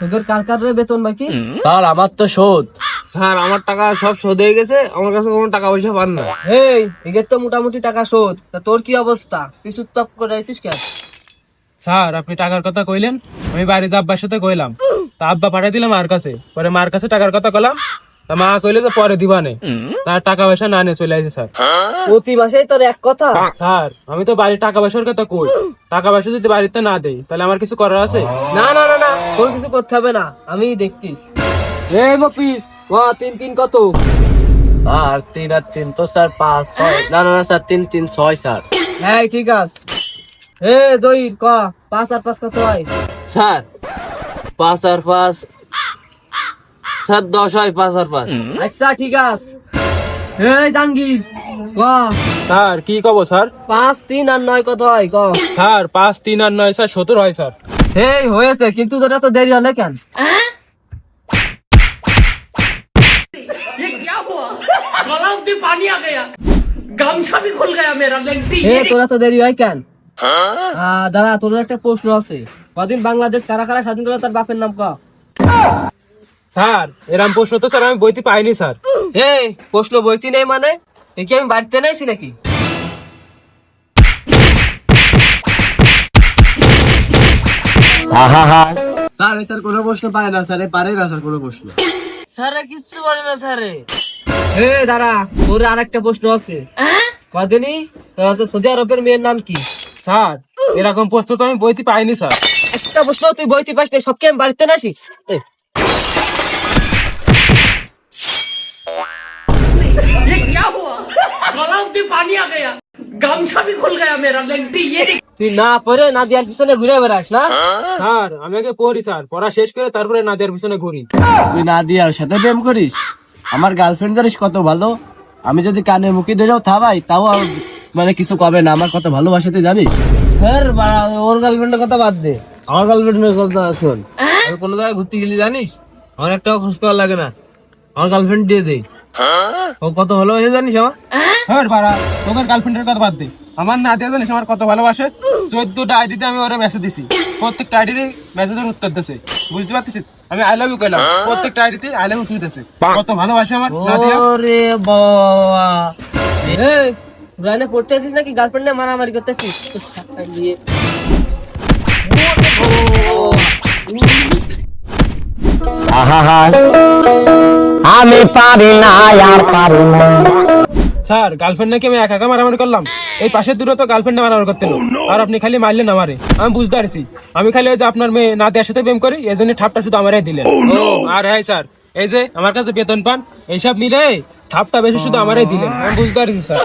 তোদের কার কার রে বেতন বাকি? স্যার আমার তো শোধ। স্যার আমার টাকা সব শোধ হয়ে গেছে আমার কাছে কোনো টাকা পয়সা পান না। হেই এগের তো মোটামুটি টাকা শোধ। তা তোর কি অবস্থা? তুই চুপচাপ করে আছিস কেন? স্যার আপনি টাকার কথা কইলেন আমি বাইরে যে আব্বার সাথে কইলাম। তা আব্বা পাঠিয়ে দিলাম মার কাছে পরে মার কাছে টাকার কথা কলাম মা কইলে যে পরে দিবানে তার টাকা পয়সা না নিয়ে চলে আসে স্যার। প্রতি মাসেই তোর এক কথা? স্যার আমি তো বাড়ির টাকা পয়সার কথা কই। টাকা পয়সা যদি বাড়িতে না দেই তাহলে আমার কিছু করার আছে? না না না না তোর কিছু করতে হবে না। আমি দেখতিস। এ মফিস ও তিন তিন কত? স্যার তিন আর তিন তো স্যার পাঁচ ছয়। না না না স্যার তিন তিন ছয় স্যার। হ্যাঁ ঠিক আছে। হে জহির ক পাঁচ আর পাঁচ কত হয়? স্যার পাঁচ আর পাঁচ স্যার দশ হয় পাঁচ। আর পাঁচ আচ্ছা ঠিক আছে। জাঙ্গির স্যার কি কব স্যার? পাঁচ তিন আর নয় কত হয় ক? স্যার পাঁচ তিন আর নয় স্যার সত্তর হয় স্যার। এই হয়েছে কিন্তু তোর এত দেরি হলে কেন? এ তোরা তো দেরি হয় কেন? আহ, দাঁড়া তোর একটা প্রশ্ন আছে। কদিন বাংলাদেশ কারা কারা স্বাধীন করে তার বাপের নাম ক? স্যার এরম প্রশ্ন তো স্যার আমি বইতে পাইনি স্যার। এই প্রশ্ন বইতে নেই মানে? এ কি আমি বাড়িতে নাইছি নাকি? স্যার এই স্যার কোনো প্রশ্ন পায় না স্যার এ পারে না স্যার কোনো প্রশ্ন। স্যারে কিচ্ছু পারে না স্যারে। হে দাঁড়া তোর আর একটা প্রশ্ন আছে। কদিনই? তোর হচ্ছে সৌদি আরবের মেয়ের নাম কি? স্যার এরকম প্রশ্ন তো আমি বইতে পাইনি স্যার। একটা প্রশ্ন তুই বইতে পাস না সবকে আমি বাড়িতে নাসি এই, তুই না পড়ে না দিয়ার পিছনে ঘুরে বেড়াস না? স্যার আমি আগে পড়ি স্যার। পড়া শেষ করে তারপরে নাদিয়ার পিছনে ঘুরি। তুই না দিয়ার সাথে প্রেম করিস? আমার গার্লফ্রেন্ড জানিস কত ভালো? আমি যদি কানে মুখে দিলেও থাবাই তাও আর মানে কিছু কবে না। আমার কত ভালোবাসাতে জানিস? হ্যাঁ ওর গার্লফ্রেন্ডের কথা বাদ দে। আমার গার্লফ্রেন্ডের কথা শোন। আমি কোনো জায়গায় ঘুরতে গেলি জানিস? আমার একটা খোঁজ করা লাগে না। আমার গার্লফ্রেন্ড দিয়ে দেই। ও কত ভালোবাসে জানিস আমার? হ্যাঁ তোদের গার্লফ্রেন্ডের কথা বাদ দে। আমার নাদিয়া জানিস আমার কত ভালোবাসে? চোদ্দটা আইডিতে আমি ওরা মেসেজ দিছি। প্রত্যেকটা আইডিতে মেসেজের উত্তর দিছে। বুঝতে পারছিস আমি আই লাভ ইউ কইলাম। প্রত্যেকটা আইডিতে আই লাভ ইউ দিতেছে কত ভালোবাসে আমার নাদিয়া ওরে বাবা এই গানে পড়তে আছিস নাকি? গার্লফ্রেন্ডে মারামারি করতেছিস? নিয়ে আমি পারি না আর পারি না। স্যার গার্লফ্রেন্ড নাকি আমি একা একা মারামারি করলাম? এই পাশের দূরে তো গার্লফ্রেন্ডে মারামারি করতে আর আপনি খালি মারলেন আমারে। আমি বুঝতে পারছি। আমি খালি ওই যে আপনার মেয়ে নাদিয়ার সাথে প্রেম করি এই জন্য ঠাপটা শুধু আমারই দিলেন। আর হ্যাঁ স্যার এই যে আমার কাছে বেতন পান এইসব মিলে ঠাপটা বেশি শুধু আমারই দিলেন। আমি বুঝতে পারছি স্যার।